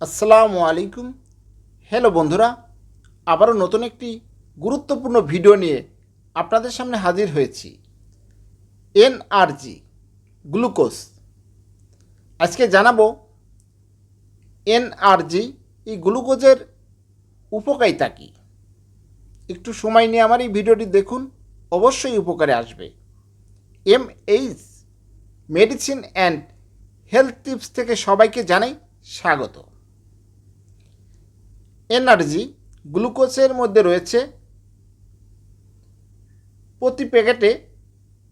আসসালামু আলাইকুম। হ্যালো বন্ধুরা, আবারও নতুন একটি গুরুত্বপূর্ণ ভিডিও নিয়ে আপনাদের সামনে হাজির হয়েছি। NRG, glucose. আজকে জানাব এনআরজি, এই গ্লুকোজের উপকারিতা কী? একটু সময় নিয়ে আমার এই ভিডিওটি দেখুন, অবশ্যই উপকারে আসবে। M H medicine and health tips থেকে সবাইকে জানাই স্বাগত। এনার্জি গ্লুকোজের মধ্যে রয়েছে প্রতি প্যাকেটে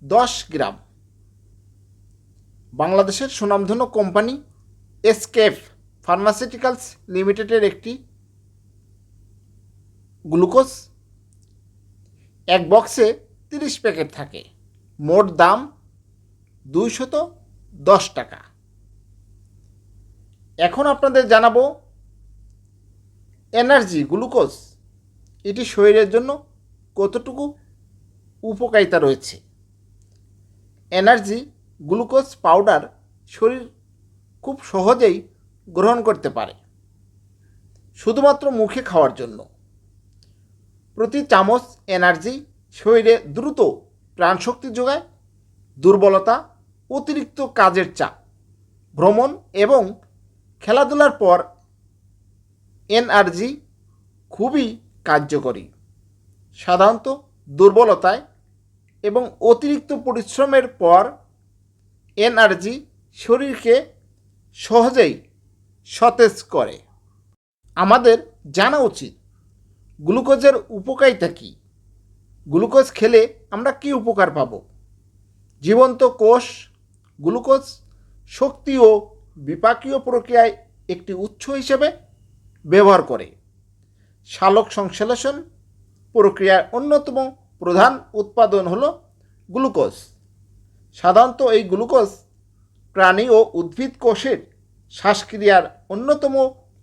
দশ গ্রাম। বাংলাদেশের সুনামধন্য কোম্পানি এসকেফ ফার্মাসিউটিক্যালস লিমিটেডের একটি গ্লুকোজ। এক বক্সে তিরিশ প্যাকেট থাকে। মোট দাম দুইশত দশ টাকা। এখন আপনাদের জানাব এনার্জি, গ্লুকোজ, এটি শরীরের জন্য কতটুকু উপকারিতা রয়েছে? এনার্জি, গ্লুকোজ পাউডার শরীর খুব সহজেই গ্রহণ করতে পারে, শুধুমাত্র মুখে খাওয়ার জন্য। প্রতি চামচ এনার্জি শরীরে দ্রুত প্রাণশক্তি যোগায়, দুর্বলতা, অতিরিক্ত কাজের চাপ, ভ্রমণ এবং খেলাধুলার পর এনআরজি খুবই কার্যকরী। সাধারণত দুর্বলতায় এবং অতিরিক্ত পরিশ্রমের পর এনআরজি শরীরকে সহজেই সতেজ করে। আমাদের জানা উচিত গ্লুকোজের উপকারিতা কী। গ্লুকোজ খেলে আমরা কি উপকার পাব? জীবন্ত কোষ, গ্লুকোজ শক্তি ও বিপাকীয় প্রক্রিয়ায় একটি উৎস হিসেবে ব্যবহার করে। সালোক সংশ্লেষণ প্রক্রিয়ার অন্যতম প্রধান উৎপাদন হল গ্লুকোজ। সাধারণত এই গ্লুকোজ প্রাণী ও উদ্ভিদ কোষের শ্বাসক্রিয়ার অন্যতম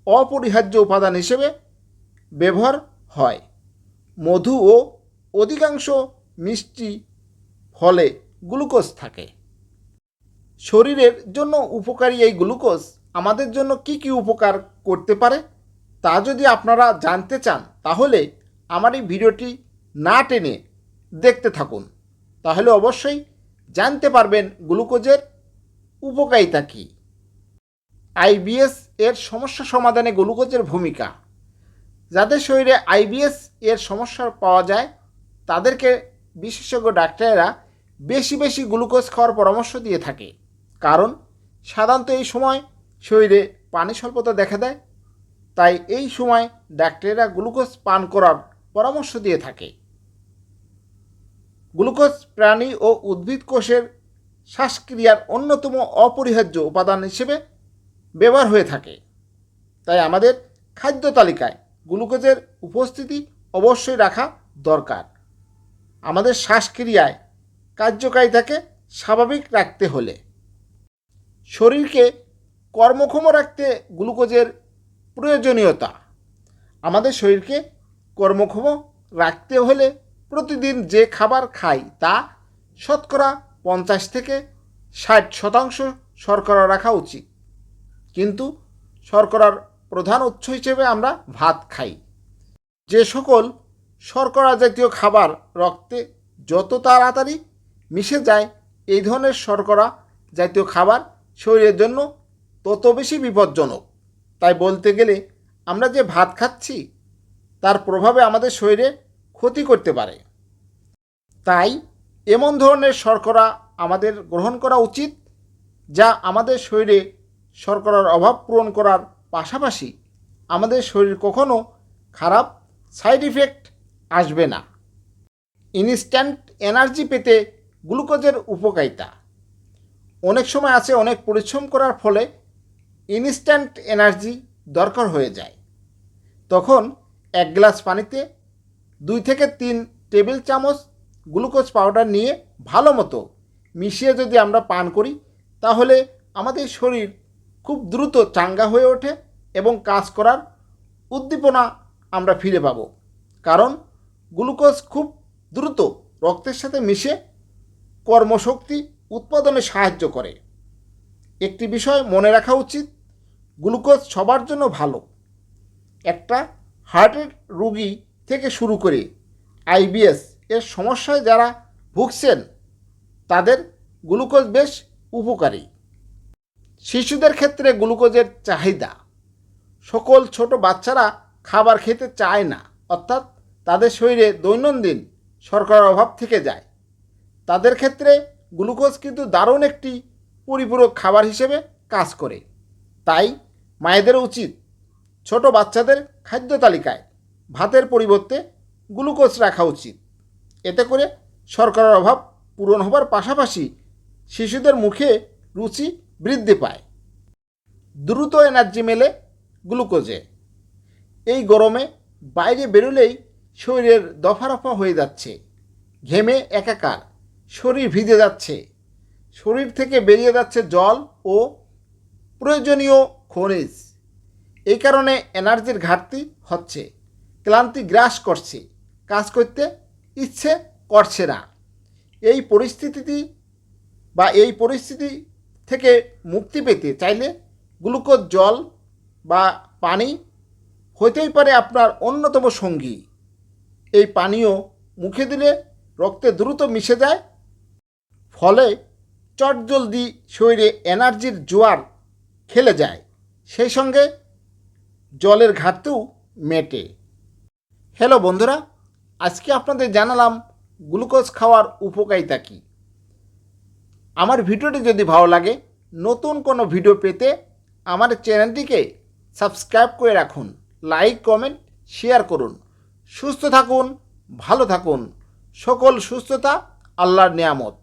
অপরিহার্য উপাদান হিসেবে ব্যবহার হয়। মধু ও অধিকাংশ মিষ্টি ফলে গ্লুকোজ থাকে। শরীরের জন্য উপকারী এই গ্লুকোজ আমাদের জন্য কি কি উপকার করতে পারে? তা যদি আপনারা জানতে চান, তাহলে আমার এই ভিডিওটি না টেনে দেখতে থাকুন। তাহলে অবশ্যই জানতে পারবেন গ্লুকোজের উপকারিতা কী। আইবিএস এর সমস্যা সমাধানে গ্লুকোজের ভূমিকা। যাদের শরীরে আইবিএস এর সমস্যা পাওয়া যায়, তাদেরকে বিশেষজ্ঞ ডাক্তারেরা বেশি বেশি গ্লুকোজ খাওয়ার পরামর্শ দিয়ে থাকে। কারণ সাধারণত এই সময় শরীরে পানি স্বল্পতা দেখা দেয় তাই এই সময় ডাক্তারেরা গ্লুকোজ পান করার পরামর্শ দিয়ে থাকে। গ্লুকোজ প্রাণী ও উদ্ভিদ কোষের শ্বাসক্রিয়ার অন্যতম অপরিহার্য উপাদান হিসেবে ব্যবহার হয়ে থাকে। তাই আমাদের খাদ্য তালিকায় গ্লুকোজের উপস্থিতি অবশ্যই রাখা দরকার। আমাদের শ্বাসক্রিয়ায় কার্যকারিতাকে স্বাভাবিক রাখতে হলে। শরীরকে কর্মক্ষম রাখতে গ্লুকোজের প্রয়োজনীয়তা। আমাদের শরীরকে কর্মক্ষম রাখতে হলে প্রতিদিন যে খাবার খাই তা শতকরা পঞ্চাশ থেকে ষাট শতাংশ শর্করা রাখা উচিত। কিন্তু শর্করার প্রধান উৎস হিসেবে আমরা ভাত খাই। যে সকল শর্করা জাতীয় খাবার রক্তে যত তাড়াতাড়ি মিশে যায়, এই ধরনের শর্করা জাতীয় খাবার শরীরের জন্য তত বেশি বিপজ্জনক। তাই বলতে গেলে আমরা যে ভাত খাচ্ছি, তার প্রভাবে আমাদের শরীরে ক্ষতি করতে পারে। তাই এমন ধরনের শর্করা আমাদের গ্রহণ করা উচিত, যা আমাদের শরীরে শর্করার অভাব পূরণ করার পাশাপাশি আমাদের শরীর কখনো খারাপ সাইড ইফেক্ট আসবে না। ইনস্ট্যান্ট এনার্জি পেতে গ্লুকোজের উপকারিতা। অনেক সময় আছে অনেক পরিশ্রম করার ফলে ইনস্ট্যান্ট এনার্জি দরকার হয়ে যায়। তখন এক গ্লাস পানিতে দুই থেকে তিন টেবিল চামচ গ্লুকোজ পাউডার নিয়ে ভালো মতো মিশিয়ে যদি আমরা পান করি, তাহলে আমাদের শরীর খুব দ্রুত চাঙ্গা হয়ে ওঠে এবং কাজ করার উদ্দীপনা আমরা ফিরে পাব। কারণ গ্লুকোজ খুব দ্রুত রক্তের সাথে মিশে কর্মশক্তি উৎপাদনে সাহায্য করে। একটি বিষয় মনে রাখা উচিত, গ্লুকোজ সবার জন্য ভালো। একটা হার্টের রোগী থেকে শুরু করে আইবিএস এর সমস্যায় যারা ভুগছেন, তাদের গ্লুকোজ বেশ উপকারী। শিশুদের ক্ষেত্রে গ্লুকোজের চাহিদা। সকল ছোট বাচ্চারা খাবার খেতে চায় না, অর্থাৎ তাদের শরীরে দৈনন্দিন শর্করার অভাব থেকে যায়। তাদের ক্ষেত্রে গ্লুকোজ কিন্তু দারুণ একটি পরিপূরক খাবার হিসেবে কাজ করে। তাই মায়েদের উচিত ছোট বাচ্চাদের খাদ্য তালিকায় ভাতের পরিবর্তে গ্লুকোজ রাখা উচিত। এতে করে শর্করার অভাব পূরণ হবার পাশাপাশি শিশুদের মুখে রুচি বৃদ্ধি পায়। দ্রুত এনার্জি মেলে গ্লুকোজে। এই গরমে বাইরে বেরোলেই শরীরের দফারফা হয়ে যাচ্ছে। ঘেমে একাকার, শরীর ভিজে যাচ্ছে। শরীর থেকে বেরিয়ে যাচ্ছে জল ও প্রয়োজনীয় খনিজ। এই কারণে এনার্জির ঘাটতি হচ্ছে, ক্লান্তি গ্রাস করছে, কাজ করতে ইচ্ছে করছে না। এই পরিস্থিতিটি বা এই পরিস্থিতি থেকে মুক্তি পেতে চাইলে গ্লুকোজ জল বা পানি হইতেই পারে আপনার অন্যতম সঙ্গী। এই পানীয় মুখে দিলে রক্তে দ্রুত মিশে যায়, ফলে চটজলদি শরীরে এনার্জির জোয়ার খেলে যায়। সেই সঙ্গে জলের ঘাটতিও মেটে। হ্যালো বন্ধুরা, আজকে আপনাদের জানালাম গ্লুকোজ খাওয়ার উপকারিতা কী? আমার ভিডিওটি যদি ভালো লাগে, নতুন কোনো ভিডিও পেতে আমার চ্যানেলটিকে সাবস্ক্রাইব করে রাখুন, লাইক, কমেন্ট, শেয়ার করুন। সুস্থ থাকুন, ভালো থাকুন। সকল সুস্থতা আল্লাহর নিয়ামত।